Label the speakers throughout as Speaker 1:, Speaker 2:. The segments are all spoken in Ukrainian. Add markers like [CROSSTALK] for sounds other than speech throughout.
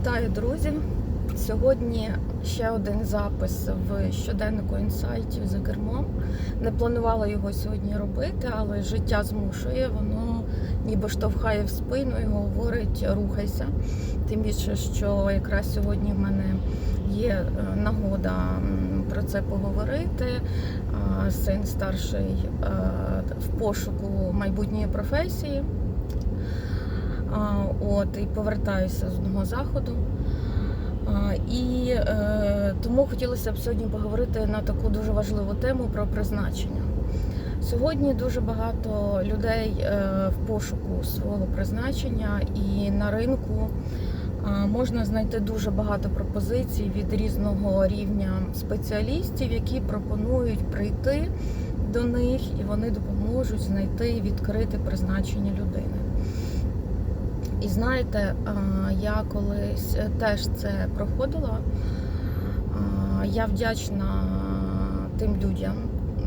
Speaker 1: Вітаю, друзі! Сьогодні ще один запис в щоденнику інсайтів за кермом. Не планувала його сьогодні робити, але життя змушує, воно ніби штовхає в спину і говорить рухайся. Тим більше, що якраз сьогодні в мене є е, нагода про це поговорити. Син старший е, в пошуку майбутньої професії. От і повертаюся з одного заходу. І е, тому хотілося б сьогодні поговорити на таку дуже важливу тему про призначення. Сьогодні дуже багато людей е, в пошуку свого призначення, і на ринку можна знайти дуже багато пропозицій від різного рівня спеціалістів, які пропонують прийти до них, і вони допоможуть знайти і відкрити призначення людини. Знаєте, я колись теж це проходила. Я вдячна тим людям,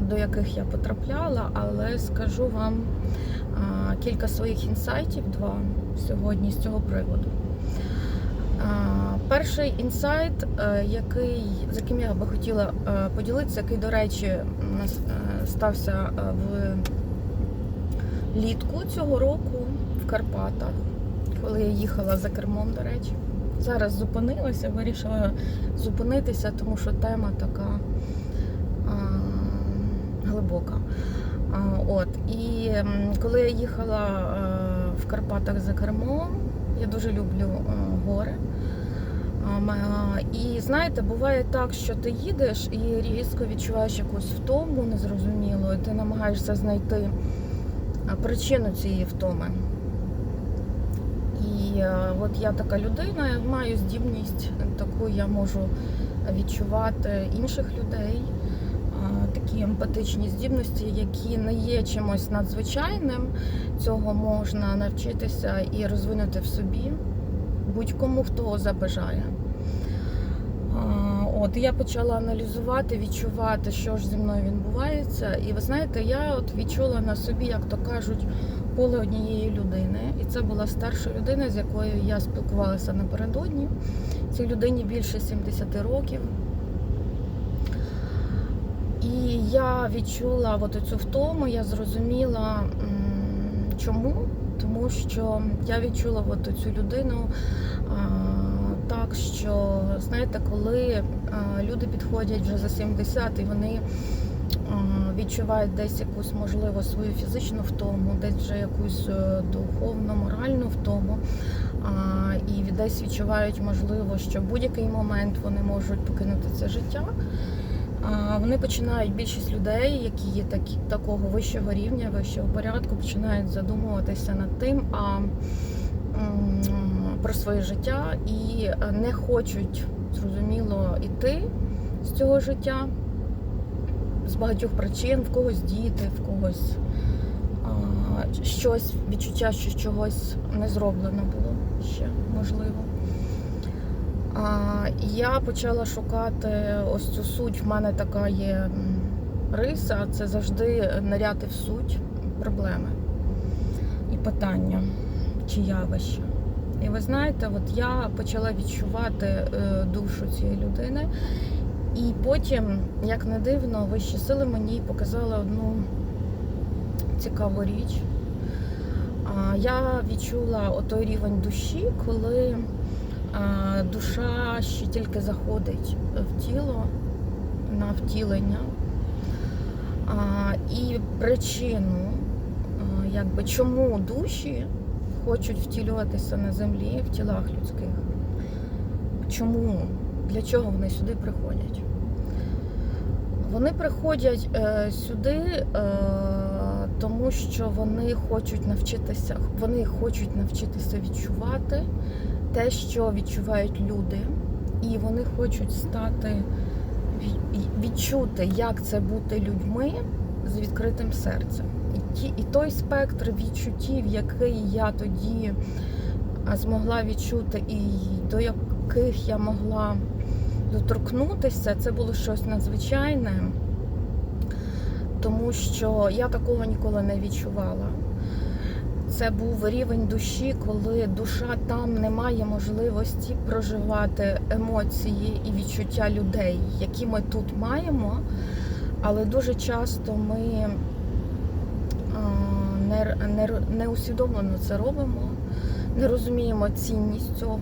Speaker 1: до яких я потрапляла, але скажу вам кілька своїх інсайтів, два сьогодні з цього приводу. Перший інсайт, е, який, з яким я би хотіла е, поділитися, який, до речі, е, стався е, в літку цього року в Карпатах коли я їхала за кермом, до речі. Зараз зупинилася, вирішила зупинитися, тому що тема така а, глибока. А, от. І коли я їхала а, в Карпатах за кермом, я дуже люблю а, гори. І знаєте, буває так, що ти їдеш і різко відчуваєш якусь втому незрозумілу, і ти намагаєшся знайти причину цієї втоми. Е, от я така людина, маю здібність таку, я можу відчувати інших людей, такі емпатичні здібності, які не є чимось надзвичайним. Цього можна навчитися і розвинути в собі будь-кому, хто забажає. От я почала аналізувати, відчувати, що ж зі мною відбувається. І ви знаєте, я от відчула на собі, як то кажуть, поле однієї людини. І це була старша людина, з якою я спілкувалася напередодні. Цій людині більше 70 років. І я відчула от цю втому, я зрозуміла, чому. Тому що я відчула от цю людину так, що знаєте, коли люди підходять вже за 70 і вони відчувають десь якусь можливо свою фізичну втому, десь вже якусь е, духовну, моральну втому, і десь відчувають можливо, що в будь-який момент вони можуть покинути це життя. Вони починають більшість людей, які є такі такого вищого рівня, вищого порядку, починають задумуватися над тим, а про своє життя. І е, не хочуть зрозуміло іти з цього життя з багатьох причин, в когось діти, в когось а, щось, відчуття, що чогось не зроблено було ще можливо. А, я почала шукати ось цю суть. В мене така є риса, це завжди ниряти в суть проблеми і питання чи явища. І ви знаєте, от я почала відчувати е, душу цієї людини. І потім, як не дивно, вищі сили мені показали одну цікаву річ. Я відчула отой рівень душі, коли душа ще тільки заходить в тіло на втілення. І причину, якби, чому душі хочуть втілюватися на землі в тілах людських. Чому? Для чого вони сюди приходять? Вони приходять е, сюди, е, тому що вони хочуть навчитися, вони хочуть навчитися відчувати те, що відчувають люди, і вони хочуть стати відчути, як це бути людьми з відкритим серцем. І, той спектр відчуттів, який я тоді змогла відчути, і до яких я могла доторкнутися, це було щось надзвичайне, тому що я такого ніколи не відчувала. Це був рівень душі, коли душа там не має можливості проживати емоції і відчуття людей, які ми тут маємо. Але дуже часто ми не, не, не усвідомлено це робимо, не розуміємо цінність цього.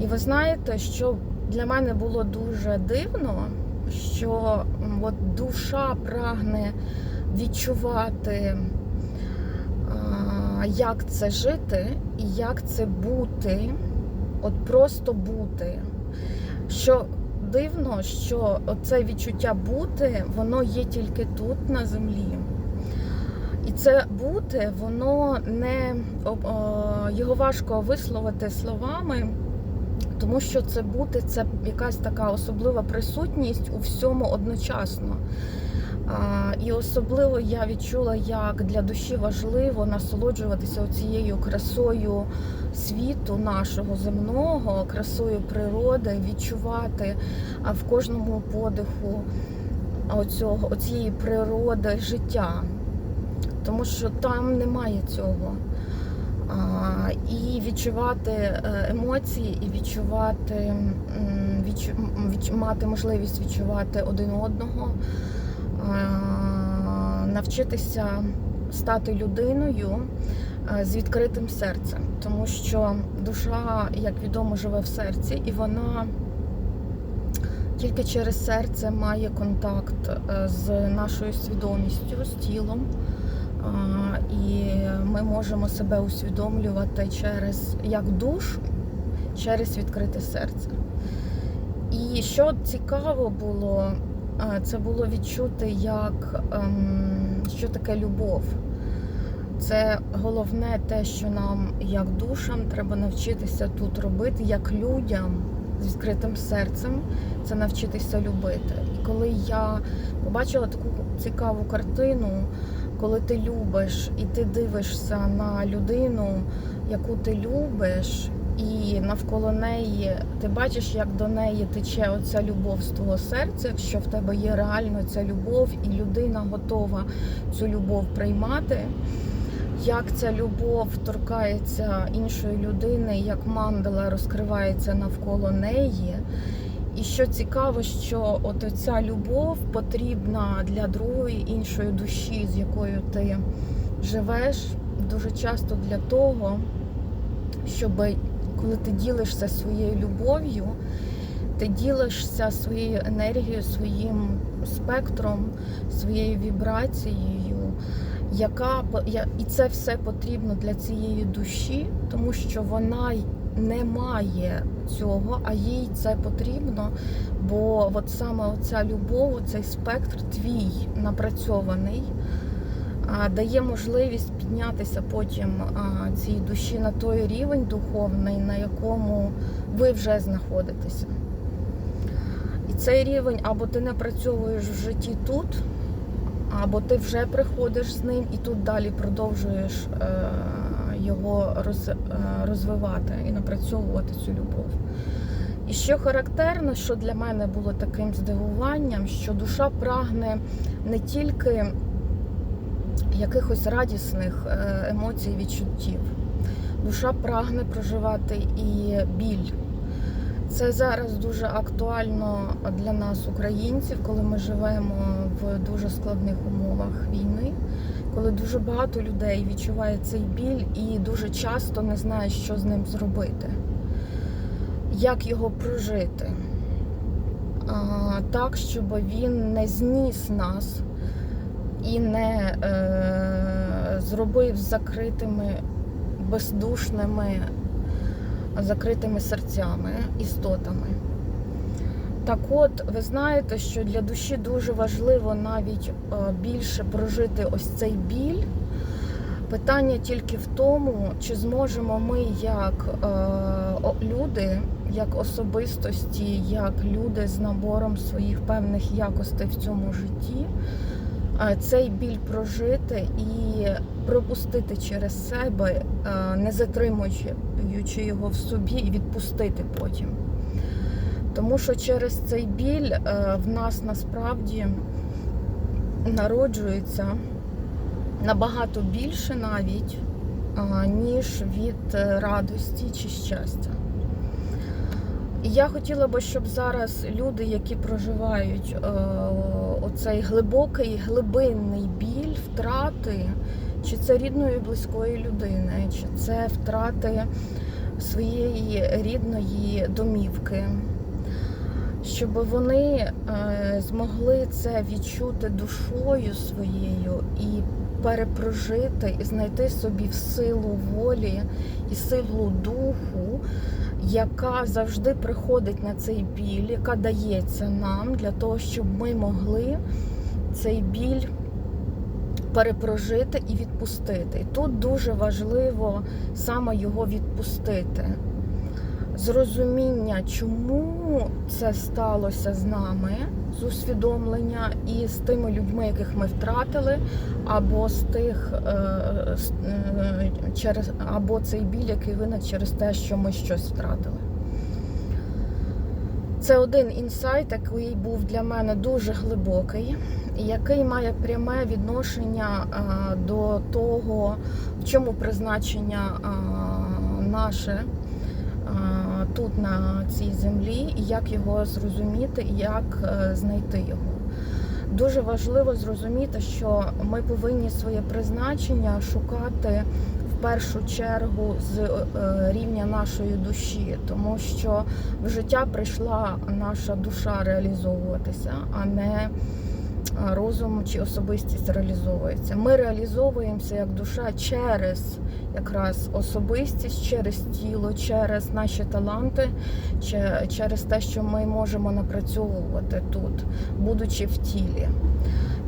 Speaker 1: І ви знаєте, що для мене було дуже дивно, що от душа прагне відчувати, як це жити і як це бути, от просто бути. Що дивно, що це відчуття бути, воно є тільки тут, на землі. І це бути, воно не його важко висловити словами, тому що це бути це якась така особлива присутність у всьому одночасно. А, І особливо я відчула, як для душі важливо насолоджуватися цією красою світу нашого земного, красою природи, відчувати в кожному подиху оцього, оцієї природи життя. Тому що там немає цього. І відчувати е, емоції, і відчувати, відчу, відч- мати можливість відчувати один одного, навчитися стати людиною е, з відкритим серцем, тому що душа, як відомо, живе в серці, і вона тільки через серце має контакт е, з нашою свідомістю, з тілом. І ми можемо себе усвідомлювати через як душу, через відкрите серце. І що цікаво було, це було відчути, як ем, що таке любов. Це головне те, що нам, як душам, треба навчитися тут робити, як людям з відкритим серцем, це навчитися любити. І коли я побачила таку цікаву картину, коли ти любиш і ти дивишся на людину, яку ти любиш, і навколо неї ти бачиш, як до неї тече оця любов з твого серця, що в тебе є реально ця любов, і людина готова цю любов приймати. Як ця любов торкається іншої людини, як мандала розкривається навколо неї. І що цікаво, що от ця любов потрібна для другої іншої душі, з якою ти живеш, дуже часто для того, щоб коли ти ділишся своєю любов'ю, ти ділишся своєю енергією, своїм спектром, своєю вібрацією, яка і це все потрібно для цієї душі, тому що вона не має цього, а їй це потрібно, бо от саме оця любов, цей спектр твій напрацьований, дає можливість піднятися потім цій душі на той рівень духовний, на якому ви вже знаходитеся. І цей рівень або ти напрацьовуєш в житті тут, або ти вже приходиш з ним і тут далі продовжуєш е, його роз, е, розвивати і напрацьовувати цю любов. І що характерно, що для мене було таким здивуванням, що душа прагне не тільки якихось радісних е, емоцій, відчуттів. Душа прагне проживати і біль. Це зараз дуже актуально для нас, українців, коли ми живемо в дуже складних умовах війни, коли дуже багато людей відчуває цей біль і дуже часто не знає, що з ним зробити, як його прожити, так, щоб він не зніс нас і не е, зробив закритими, бездушними закритими серцями, істотами. Так от, ви знаєте, що для душі дуже важливо навіть е, більше прожити ось цей біль. Питання тільки в тому, чи зможемо ми, як е, люди, як особистості, як люди з набором своїх певних якостей в цьому житті, е, цей біль прожити і пропустити через себе, е, не затримуючи його в собі і відпустити потім. Тому що через цей біль е, в нас насправді народжується набагато більше навіть а, ніж від е, радості чи щастя. І я хотіла би, щоб зараз люди, які проживають е, оцей глибокий, глибинний біль, втрати, чи це рідної близької людини, чи це втрати своєї рідної домівки, щоб вони е, змогли це відчути душою своєю і перепрожити, і знайти собі в силу волі і силу духу, яка завжди приходить на цей біль, яка дається нам для того, щоб ми могли цей біль перепрожити і відпустити. І тут дуже важливо саме його відпустити. Зрозуміння, чому це сталося з нами, з усвідомлення і з тими людьми, яких ми втратили, або з тих е, е, через або цей біль, який виник через те, що ми щось втратили. Це один інсайт, який був для мене дуже глибокий, який має пряме відношення а, до того, в чому призначення наше тут на цій землі, і як його зрозуміти, і як е, знайти його. Дуже важливо зрозуміти, що ми повинні своє призначення шукати в першу чергу з е, рівня нашої душі, тому що в життя прийшла наша душа реалізовуватися, а не розум чи особистість реалізовується. Ми реалізовуємося як душа через якраз особистість, через тіло, через наші таланти, через те, що ми можемо напрацьовувати тут, будучи в тілі.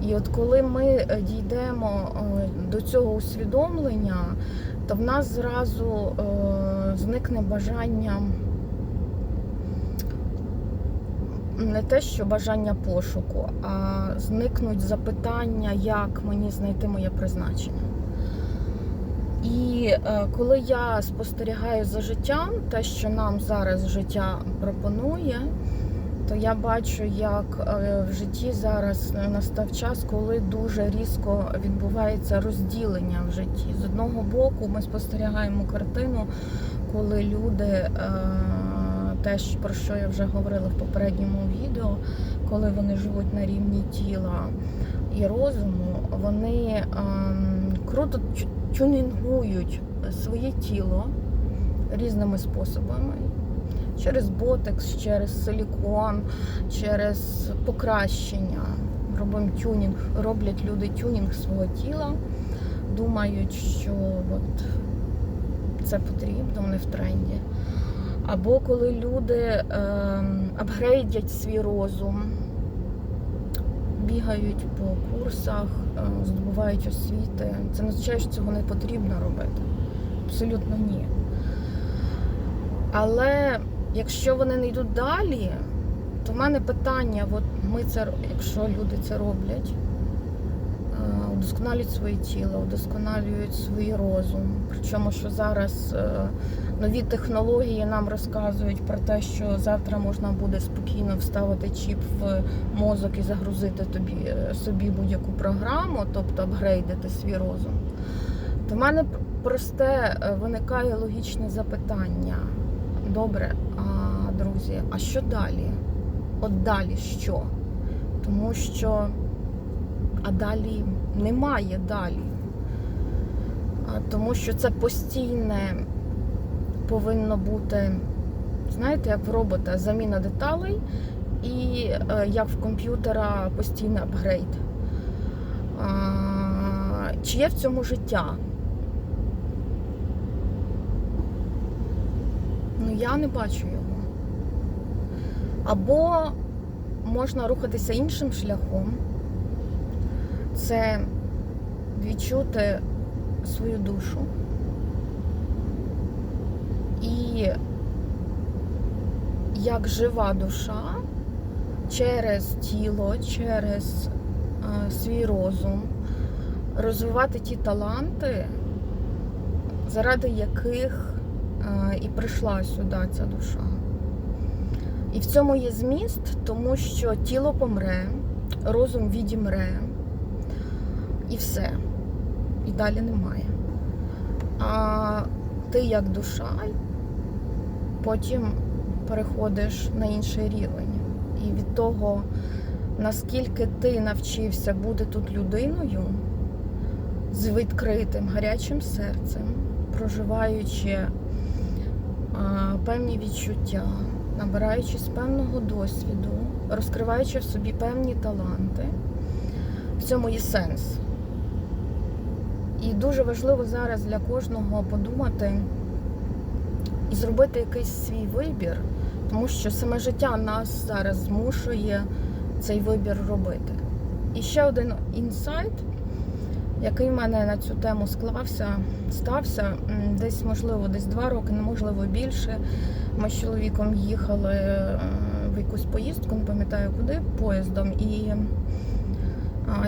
Speaker 1: І от коли ми е, дійдемо е, до цього усвідомлення, то в нас зразу е, зникне бажання не те, що бажання пошуку, а зникнуть запитання, як мені знайти моє призначення. І е, коли я спостерігаю за життям, те, що нам зараз життя пропонує, то я бачу, як е, в житті зараз настав час, коли дуже різко відбувається розділення в житті. З одного боку, ми спостерігаємо картину, коли люди, е, те, про що я вже говорила в попередньому відео, коли вони живуть на рівні тіла і розуму, вони ем, круто тюнінгують своє тіло різними способами. Через ботекс, через силікон, через покращення. Робимо тюнінг, роблять люди тюнінг свого тіла, думають, що от це потрібно, вони в тренді. Або коли люди ем, апгрейдять свій розум, бігають по курсах, е, здобувають освіти. Це не означає, що цього не потрібно робити. Абсолютно ні. Але якщо вони не йдуть далі, то в мене питання: от ми це, якщо люди це роблять, е, удосконалюють своє тіло, удосконалюють свій розум. Причому, що зараз е, нові технології нам розказують про те, що завтра можна буде спокійно вставити чіп в мозок і загрузити тобі е, собі будь-яку програму, тобто апгрейдити свій розум. То в мене просте е, виникає логічне запитання. Добре, а, друзі, а що далі? От далі що? Тому що а далі немає далі. Тому що це постійне повинно бути, знаєте, як в робота заміна деталей і е, як в комп'ютера постійний апгрейд. Чи є в цьому життя? Ну я не бачу його. Або можна рухатися іншим шляхом. Це відчути свою душу і як жива душа через тіло, через е, свій розум розвивати ті таланти, заради яких е, і прийшла сюди ця душа. І в цьому є зміст, тому що тіло помре, розум відімре, і все. І далі немає. А ти як душа потім переходиш на інший рівень. І від того, наскільки ти навчився бути тут людиною з відкритим гарячим серцем, проживаючи а, певні відчуття, набираючись певного досвіду, розкриваючи в собі певні таланти, в цьому є сенс. І дуже важливо зараз для кожного подумати і зробити якийсь свій вибір, тому що саме життя нас зараз змушує цей вибір робити. І ще один інсайт, який в мене на цю тему склався, стався десь, можливо, десь два роки, неможливо більше. Ми з чоловіком їхали в якусь поїздку, не пам'ятаю куди, поїздом. І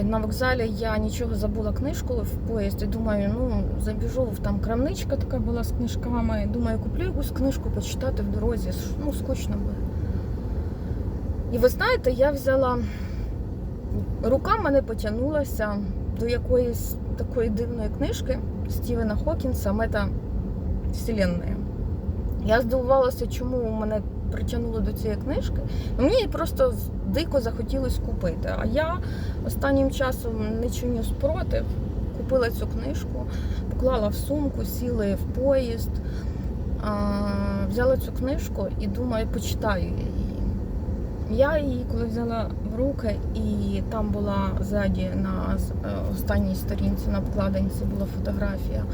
Speaker 1: на вокзалі я нічого забула книжку в поїзді. Думаю, ну забіжу там крамничка така була з книжками. Думаю, куплю якусь книжку почитати в дорозі. Ну, скучно буде. І ви знаєте, я взяла рука мене потягнулася до якоїсь такої дивної книжки Стівена Хокінса Мета Вселенної. Я здивувалася, чому у мене притягнуло до цієї книжки. Ну, Мені просто дико захотілося купити. А я останнім часом не чиню спротив, купила цю книжку, поклала в сумку, сіли в поїзд, взяла цю книжку і думаю, почитаю її. Я її коли взяла в руки, і там була ззаді на е, останній сторінці на обкладинці була фотографія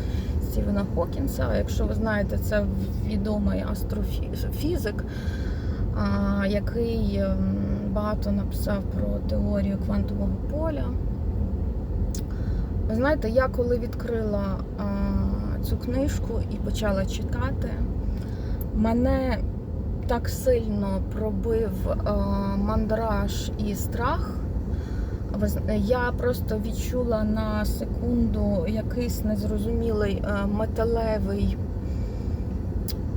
Speaker 1: Стівена Хокінса. Якщо ви знаєте, це відомий астрофізик, який ем, багато написав про теорію квантового поля. Ви знаєте, я коли відкрила цю книжку і почала читати, мене так сильно пробив мандраж і страх. Я просто відчула на секунду якийсь незрозумілий е, металевий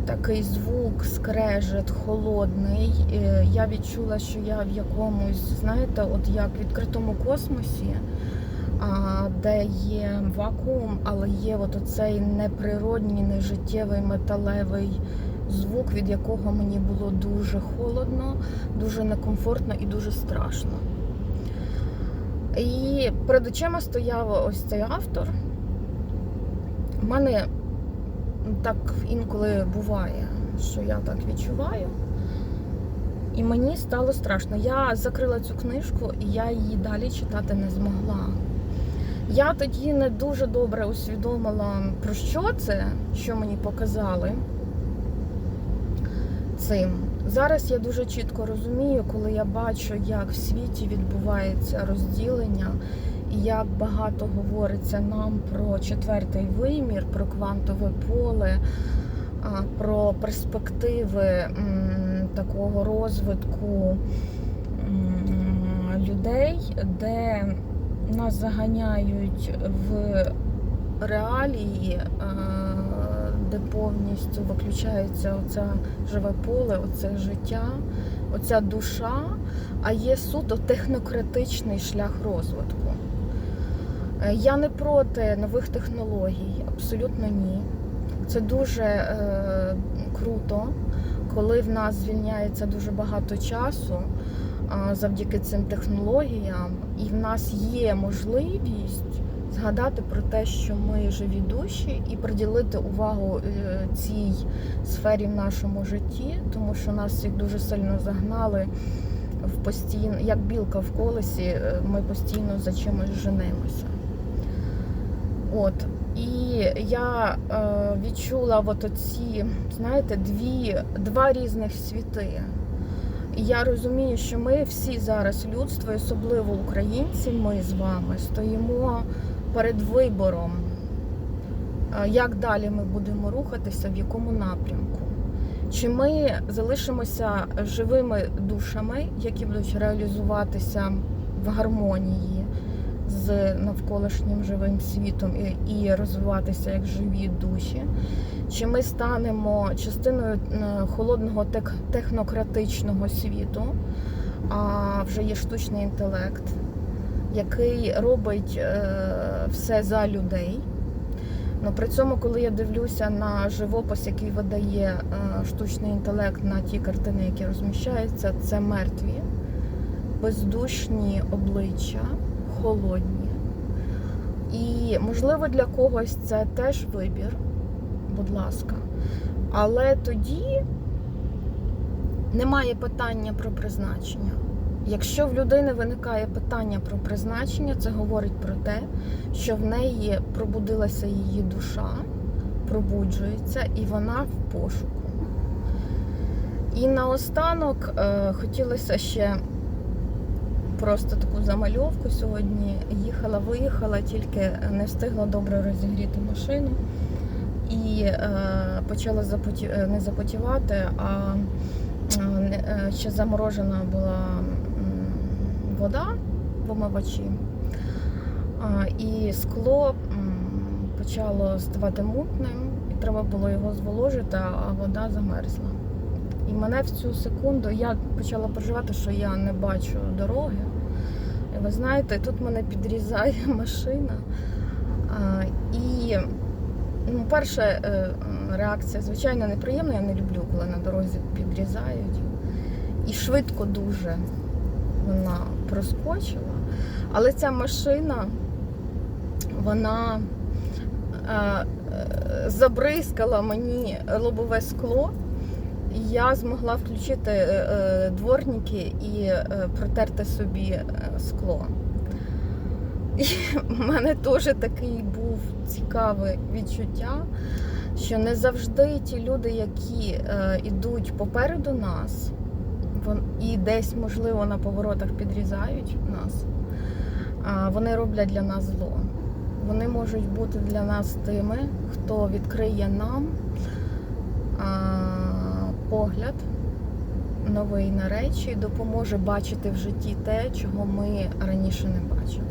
Speaker 1: такий звук, скрежет, холодний. Е, Я відчула, що я в якомусь, знаєте, от як в відкритому космосі, де є вакуум, але є от оцей неприродній, нежиттєвий металевий звук, від якого мені було дуже холодно, дуже некомфортно і дуже страшно. І перед очима стояв ось цей автор. У мене так інколи буває, що я так відчуваю. І мені стало страшно. Я закрила цю книжку і я її далі читати не змогла. Я тоді не дуже добре усвідомила, про що це, що мені показали цим. Зараз я дуже чітко розумію, коли я бачу, як в світі відбувається розділення, і як багато говориться нам про четвертий вимір, про квантове поле, про перспективи такого розвитку людей, де нас заганяють в реалії, де повністю виключається оце живе поле, оце життя, оця душа, а є суто технократичний шлях розвитку. Е, Я не проти нових технологій, абсолютно ні. Це дуже е, круто, коли в нас звільняється дуже багато часу завдяки цим технологіям, і в нас є можливість згадати про те, що ми живі душі, і приділити увагу е, цій сфері в нашому житті, тому що нас всіх дуже сильно загнали в постійно, як білка в колесі, е, ми постійно за чимось женемося. От. І я е, відчула от оці, знаєте, дві, два різних світи. І я розумію, що ми всі зараз людство, особливо українці, ми з вами стоїмо перед вибором, е, як далі ми будемо рухатися, в якому напрямку. Чи ми залишимося живими душами, які будуть реалізуватися в гармонії з навколишнім живим світом і, розвиватися як живі душі? Чи ми станемо частиною е, холодного технократичного світу, а вже є штучний інтелект, який робить е, все за людей? Ну при цьому, коли я дивлюся на живопис, який видає е, штучний інтелект на ті картини, які розміщаються, це мертві, бездушні обличчя, холодні. І можливо для когось це теж вибір, будь ласка. Але тоді немає питання про призначення. Якщо в людини виникає питання про призначення, це говорить про те, що в неї пробудилася її душа, пробуджується, і вона в пошуку. І наостанок е, хотілося ще просто таку замальовку сьогодні. Їхала, виїхала, тільки не встигла добре розігріти машину і е, почала запоті... не запотівати, а е, е, ще заморожена була вода в омивачі. І скло почало ставати мутним, і треба було його зволожити, а вода замерзла. І мене в цю секунду я почала переживати, що я не бачу дороги. І ви знаєте, тут мене підрізає [LAUGHS] машина. І ну, перша е, реакція, звичайно, неприємна. Я не люблю, коли на дорозі підрізають. І швидко дуже вона проскочила. Але ця машина, вона е, е, забризкала мені лобове скло. І Я змогла включити е, е, дворники і е, протерти собі е, скло. І в мене теж такий був цікаве відчуття, що не завжди ті люди, які е, йдуть попереду нас, і десь, можливо, на поворотах підрізають нас, вони роблять для нас зло. Вони можуть бути для нас тими, хто відкриє нам погляд новий на речі допоможе бачити в житті те, чого ми раніше не бачили.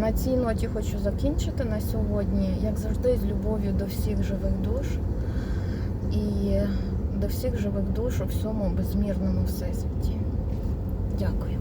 Speaker 1: На цій ноті хочу закінчити на сьогодні, як завжди, з любов'ю до всіх живих душ і до всіх живих душ у всьому безмірному всесвіті. Дякую.